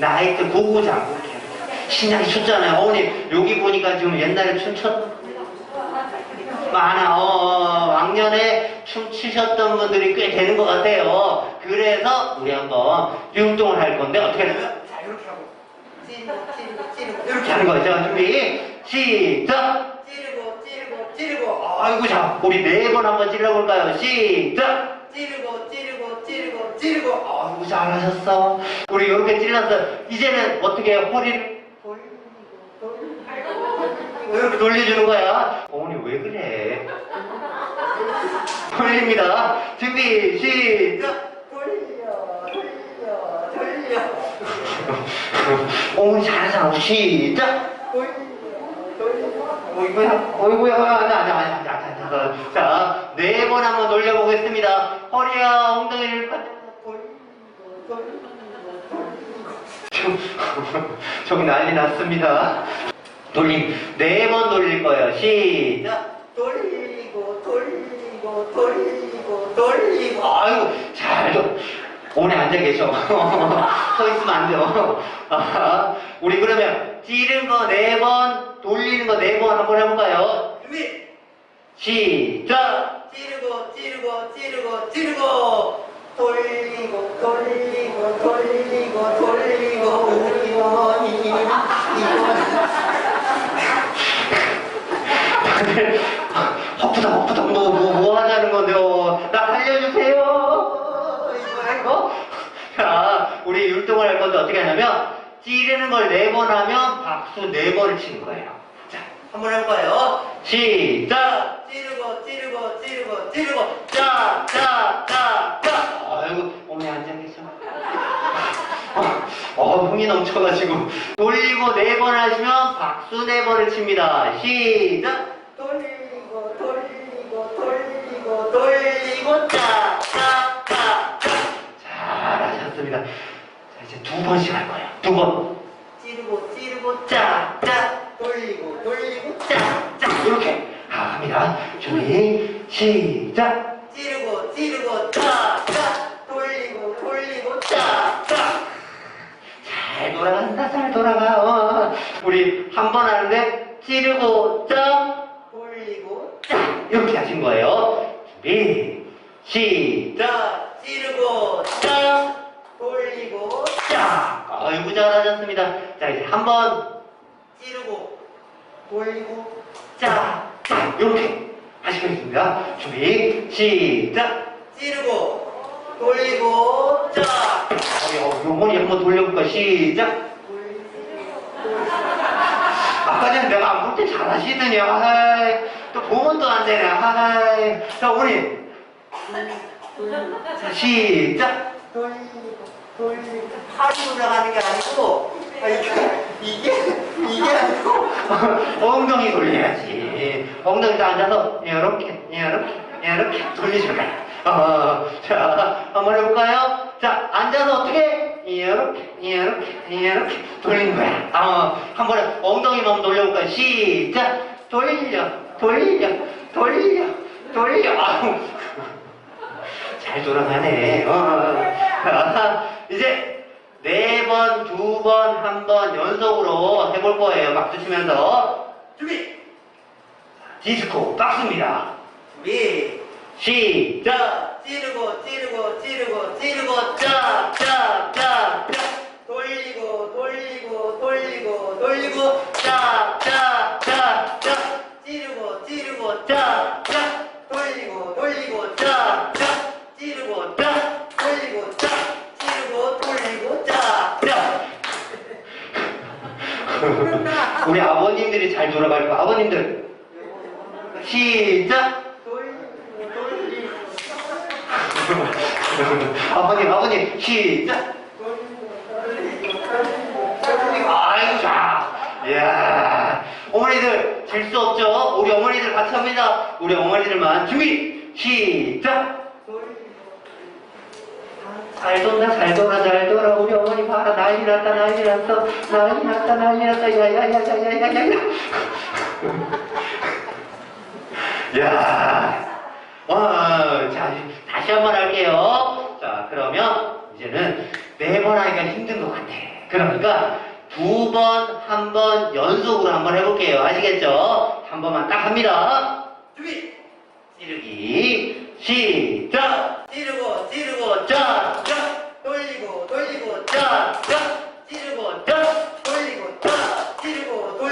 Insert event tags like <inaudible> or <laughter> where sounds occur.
나이트 고구장 이렇게 신나게 췄잖아요. 어머니 여기 보니까 지금 옛날에 춤췄 많아. 어, 어, 왕년에 춤추셨던 분들이 꽤 되는 것 같아요. 그래서 우리 한번 율동을 할 건데 어떻게 하냐면 자 이렇게 하고 찌르고 찌르고 찌르고 이렇게 하는 거예요. 자 준비 시작. 찌르고 찌르고 찌르고 아이고 자 우리 네 번 한번 찔러볼까요? 시작. 찌르고 찌르고 찌르고 찌르고 아이고 잘하셨어. 우리 이렇게 찔렀어. 이제는 어떻게 해요? 허리를 이렇게 돌려주는 거야. 어머니 왜 그래? 돌립니다. 준비 시작. 돌려 돌려 돌려 어머니 잘하잖아. 시작. 돌려 돌려 어이구야, 어이구야, 아니, 아니, 아니, 자, 네 번 한번 돌려보겠습니다. 허리야, 엉덩이를 pat- 돌리고 돌리고 저기 난리 났습니다. 돌림, 네 번 돌릴 거예요. 시작. 돌리고 돌리고 돌리고 돌리고 아이고, 잘, 좀. 오늘 앉아 계셔. <laughs> 서 있으면 안 돼요. <laughs> 아, 우리 그러면 찌른 거 네 번, 돌리는 거 네 번 한번 해볼까요? 준비 시작! 찌르고 찌르고 찌르고 찌르고 돌리고 돌리고 돌리고 돌리고 우리 어머니 허프다, 허프다, 뭐, 뭐, 뭐 하자는 건데요? 나 살려주세요! 이거, 이거? 자, 우리 율동을 할 건데 어떻게 하냐면, 찌르는 걸 네 번 하면 박수 네 번을 치는 거예요. 자, 한 번 해볼까요? 시작! 찌르고 찌르고 짜, 짜, 짜, 짜! 아이고, 어머니 앉아 계셔. 어, 어, 흥이 넘쳐가지고. 돌리고 네 번 하시면 박수 네 번을 칩니다. 시작! 돌리고 돌리고 돌리고 돌리고 짜, 짜, 짜, 짜! 잘하셨습니다. 자, 이제 두 번씩 할 거예요. 두 번. 찌르고 찌르고 짜, 짜, 돌리고 돌리고 짜, 짜. 이렇게 아, 합니다. 준비, 시작! 찌르고 찌르고 짜짜 돌리고 돌리고 짜, 짜! 잘 돌아간다, 잘 돌아가. 어. 우리 한 번 하는데, 찌르고, 짜, 돌리고 짜! 이렇게 하신 거예요. 준비, 시작! 짜 찌르고 짜, 돌리고 짜! 아이고, 잘하셨습니다. 자, 이제 한 번, 찌르고 돌리고 짜, 짜! 이렇게 하시겠습니다. 준비, 시작! 찌르고 돌리고 짜! 어, 요, 요번에 한번 돌려볼까? 시작! 아까 전에 내가 안 볼 때 잘하시더니, 아이, 또 보면 또 안 되네, 아이. 자, 우리. 자, 시작! 돌리고 돌리고 팔이 올라가는 게 아니고 아, 이게 이게 이게 아니고 <laughs> 엉덩이 돌려야지. 엉덩이도 앉아서, 이렇게, 이렇게, 이렇게 돌리시면 돼요. 어, 자, 한번 해볼까요? 자, 앉아서 어떻게? 이렇게, 이렇게, 이렇게 돌리는 거야. 어, 한번 에 엉덩이만 돌려볼까요? 시작! 돌려, 돌려, 돌려, 돌려. 아우. 잘 돌아가네. 어. 자, 이제 네 번, 두 번, 한 번 연속으로 해볼 거예요. 박수 치면서. 준비 디스코 박수입니다. 준비 시작! 짜 찌르고 찌르고 찌르고 찌르고 짜, 짜, 짜, 짜, 돌리고 돌리고 돌리고 돌리고 짜, 짜, 짜, 짜, 찌르고 찌르고 짜, 짜, 돌리고 돌리고 짜, 짜, 찌르고 짜, 돌리고 짜 찌르고 돌리고 짜 짜. 우리 아버님들이 잘 돌아갈 거. 아버님들 시작! 아버님, 아버님 시작! 아이고 자, 이야, 어머니들 질 수 없죠? 우리 어머니들 같이 합니다. 우리 어머니들만 준비 시작. 잘 돈다 잘 돌아 잘 돌아 우리 어머니 봐라 난리 났다 난리 났어 난리 났다 난리 났다 야 야 야 야 야 야 야 야, 어, 어 자 다시 한 번 할게요. 자 그러면 이제는 네 번 하기가 힘든 것 같아. 그러니까 두 번, 한 번 연속으로 한번 해볼게요. 아시겠죠? 한 번만 딱 합니다. 준비. 찌르기 시작. 찌르고 찌르고 짜. 짜. 돌리고 돌리고 짜. 짜. 찌르고 짜. 돌리고 짜. 찌르고 돌.